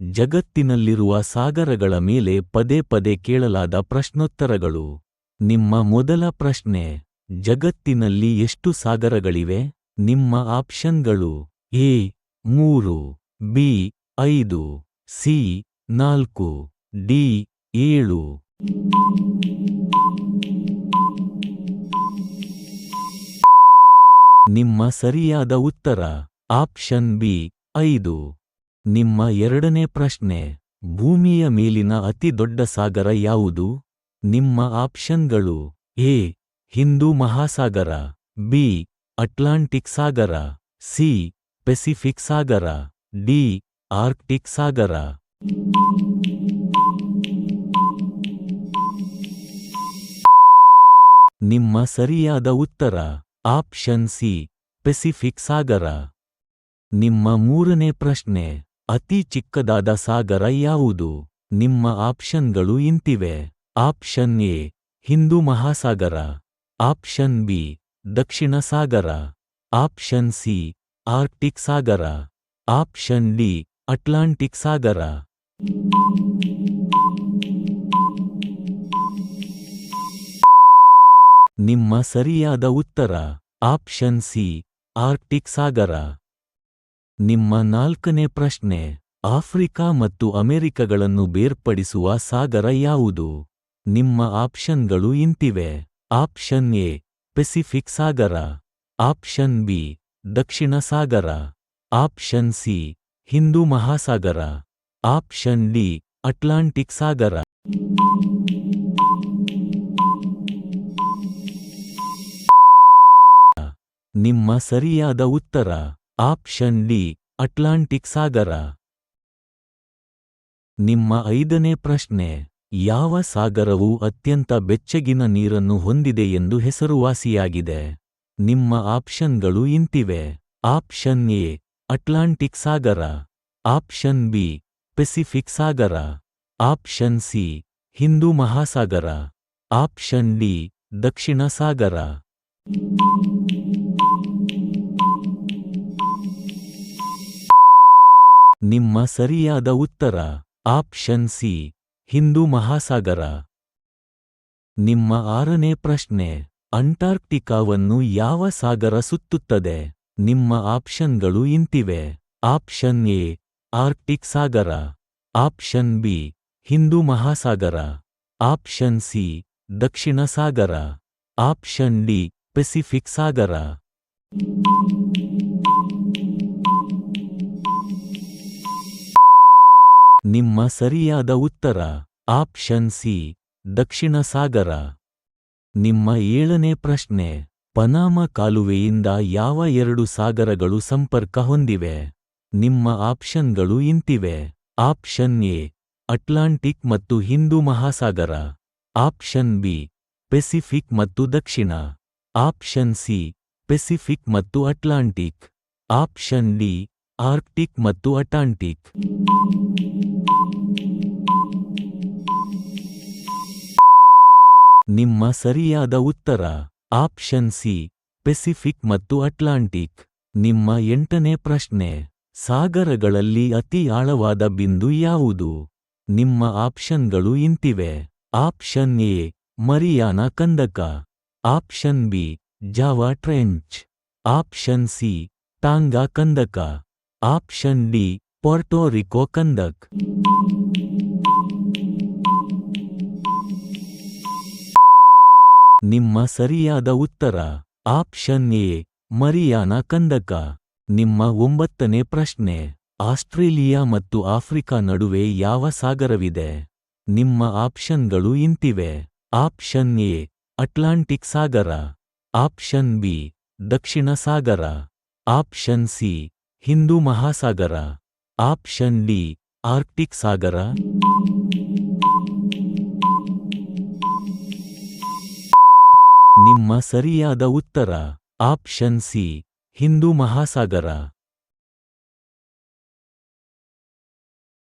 ಜಗತ್ತಿನಲ್ಲಿರುವ ಸಾಗರಗಳ ಮೇಲೆ ಪದೇ ಪದೇ ಕೇಳಲಾದ ಪ್ರಶ್ನೋತ್ತರಗಳು. ನಿಮ್ಮ ಮೊದಲ ಪ್ರಶ್ನೆ, ಜಗತ್ತಿನಲ್ಲಿ ಎಷ್ಟು ಸಾಗರಗಳಿವೆ? ನಿಮ್ಮ ಆಪ್ಷನ್ಗಳು, ಎ, ಮೂರು, ಬಿ, ಐದು, ಸಿ, ನಾಲ್ಕು, ಡಿ, ಏಳು. ನಿಮ್ಮ ಸರಿಯಾದ ಉತ್ತರ, ಆಪ್ಷನ್ ಬಿ, ಐದು. ನಿಮ್ಮ ಎರಡನೇ ಪ್ರಶ್ನೆ, ಭೂಮಿಯ ಮೇಲಿನ ಅತಿದೊಡ್ಡ ಸಾಗರ ಯಾವುದು? ನಿಮ್ಮ ಆಪ್ಷನ್ಗಳು, A, Hindu Mahasagara, B, Atlantic ಸಾಗರ, ಸಿ, ಪೆಸಿಫಿಕ್ ಸಾಗರ, ಡಿ, ಆರ್ಕ್ಟಿಕ್ ಸಾಗರ. ನಿಮ್ಮ ಸರಿಯಾದ ಉತ್ತರ, ಆಪ್ಷನ್ ಸಿ, ಪೆಸಿಫಿಕ್ ಸಾಗರ. ನಿಮ್ಮ ಮೂರನೇ ಪ್ರಶ್ನೆ ಅತಿ ಚಿಕ್ಕದಾದ ಸಾಗರ ಯಾವುದು? ನಿಮ್ಮ ಆಪ್ಷನ್ಗಳು ಇಂತಿವೆ. Option A, Hindu Mahasagara. Option B, ದಕ್ಷಿಣ ಸಾಗರ. ಆಪ್ಷನ್ ಸಿ, ಆರ್ಕ್ಟಿಕ್ ಸಾಗರ. ಆಪ್ಷನ್ ಡಿ, ಅಟ್ಲಾಂಟಿಕ್ ಸಾಗರ. ನಿಮ್ಮ ಸರಿಯಾದ ಉತ್ತರ. ಆಪ್ಷನ್ ಸಿ, ಆರ್ಕ್ಟಿಕ್ ಸಾಗರ. ನಿಮ್ಮ ನಾಲ್ಕನೇ ಪ್ರಶ್ನೆ, ಆಫ್ರಿಕಾ ಮತ್ತು ಅಮೆರಿಕಗಳನ್ನು ಬೇರ್ಪಡಿಸುವ ಸಾಗರ ಯಾವುದು? ನಿಮ್ಮ ಆಪ್ಷನ್ಗಳು ಇಂತಿವೆ. ಆಪ್ಷನ್ ಎ, ಪೆಸಿಫಿಕ್ ಸಾಗರ. ಆಪ್ಷನ್ ಬಿ, ದಕ್ಷಿಣ ಸಾಗರ. ಆಪ್ಷನ್ ಸಿ, ಹಿಂದೂ ಮಹಾಸಾಗರ. ಆಪ್ಷನ್ ಡಿ, ಅಟ್ಲಾಂಟಿಕ್ ಸಾಗರ. ನಿಮ್ಮ ಸರಿಯಾದ ಉತ್ತರ. ಆಪ್ಷನ್ ಡಿ, ಅಟ್ಲಾಂಟಿಕ್ ಸಾಗರ. ನಿಮ್ಮ ಐದನೇ ಪ್ರಶ್ನೆ, ಯಾವ ಸಾಗರವು ಅತ್ಯಂತ ಬೆಚ್ಚಗಿನ ನೀರನ್ನು ಹೊಂದಿದೆ ಎಂದು ಹೆಸರುವಾಸಿಯಾಗಿದೆ? ನಿಮ್ಮ ಆಪ್ಷನ್ಗಳು ಇಂತಿವೆ. ಆಪ್ಷನ್ ಎ, ಅಟ್ಲಾಂಟಿಕ್ ಸಾಗರ. ಆಪ್ಷನ್ ಬಿ, ಪೆಸಿಫಿಕ್ ಸಾಗರ. ಆಪ್ಷನ್ ಸಿ, ಹಿಂದೂ ಮಹಾಸಾಗರ. ಆಪ್ಷನ್ ಡಿ, ದಕ್ಷಿಣ ಸಾಗರ. ನಿಮ್ಮ ಸರಿಯಾದ ಉತ್ತರ. Option C, Hindu Mahasagara. ನಿಮ್ಮ ಆರನೇ ಪ್ರಶ್ನೆ, ಅಂಟಾರ್ಕ್ಟಿಕಾವನ್ನು ಯಾವ ಸಾಗರ ಸುತ್ತುತ್ತದೆ? ನಿಮ್ಮ ಆಪ್ಷನ್ಗಳು ಇಂತಿವೆ. ಆಪ್ಷನ್ ಎ, ಆರ್ಕ್ಟಿಕ್ ಸಾಗರ. ಆಪ್ಷನ್ ಬಿ, ಹಿಂದೂ ಮಹಾಸಾಗರ. ಆಪ್ಷನ್ ಸಿ, ದಕ್ಷಿಣ ಸಾಗರ. ಆಪ್ಷನ್ ಡಿ, ಪೆಸಿಫಿಕ್ ಸಾಗರ. ನಿಮ್ಮ ಸರಿಯಾದ ಉತ್ತರ. ಆಪ್ಷನ್ ಸಿ, ದಕ್ಷಿಣ ಸಾಗರ. ನಿಮ್ಮ ಏಳನೇ ಪ್ರಶ್ನೆ, ಪನಾಮ ಕಾಲುವೆಯಿಂದ ಯಾವ ಎರಡು ಸಾಗರಗಳು ಸಂಪರ್ಕ ಹೊಂದಿವೆ? ನಿಮ್ಮ ಆಪ್ಷನ್ಗಳು ಇಂತಿವೆ. ಆಪ್ಷನ್ ಎ, ಅಟ್ಲಾಂಟಿಕ್ ಮತ್ತು Hindu Mahasagara. Option B, Pacific ಮತ್ತು ದಕ್ಷಿಣ. ಆಪ್ಷನ್ ಸಿ, ಪೆಸಿಫಿಕ್ ಮತ್ತು ಅಟ್ಲಾಂಟಿಕ್. ಆಪ್ಷನ್ ಡಿ, ಆರ್ಕ್ಟಿಕ್ ಮತ್ತು ಅಟಾಂಟಿಕ್ ನಿಮ್ಮ ಸರಿಯಾದ ಉತ್ತರ. ಆಪ್ಷನ್ ಸಿ, ಪೆಸಿಫಿಕ್ ಮತ್ತು ಅಟ್ಲಾಂಟಿಕ್. ನಿಮ್ಮ ಎಂಟನೇ ಪ್ರಶ್ನೆ, ಸಾಗರಗಳಲ್ಲಿ ಅತಿ ಆಳವಾದ ಬಿಂದು ಯಾವುದು? ನಿಮ್ಮ ಆಪ್ಷನ್ಗಳು ಇಂತಿವೆ. Option A, Mariana ಕಂದಕ. Option B, Java trench. Option C, Tonga ಕಂದಕ. Option D Puerto Rico ಕಂದಕ್. ನಿಮ್ಮ ಸರಿಯಾದ ಉತ್ತರ. ಆಪ್ಷನ್ ಎ, ಮರಿಯಾನ ಕಂದಕ. ನಿಮ್ಮ ಒಂಬತ್ತನೇ ಪ್ರಶ್ನೆ, ಆಸ್ಟ್ರೇಲಿಯಾ ಮತ್ತು ಆಫ್ರಿಕಾ ನಡುವೆ ಯಾವ ಸಾಗರವಿದೆ? ನಿಮ್ಮ ಆಪ್ಷನ್ಗಳು ಇಂತಿವೆ. ಆಪ್ಷನ್ ಎ, ಅಟ್ಲಾಂಟಿಕ್ ಸಾಗರ. ಆಪ್ಷನ್ ಬಿ, ದಕ್ಷಿಣ ಸಾಗರ. ಆಪ್ಷನ್ ಸಿ, ಹಿಂದೂ ಮಹಾಸಾಗರ. ಆಪ್ಷನ್ ಡಿ, ಆರ್ಕ್ಟಿಕ್ ಸಾಗರ. ನಿಮ್ಮ ಸರಿಯಾದ ಉತ್ತರ. Option C. ಹಿಂದೂ ಮಹಾಸಾಗರ.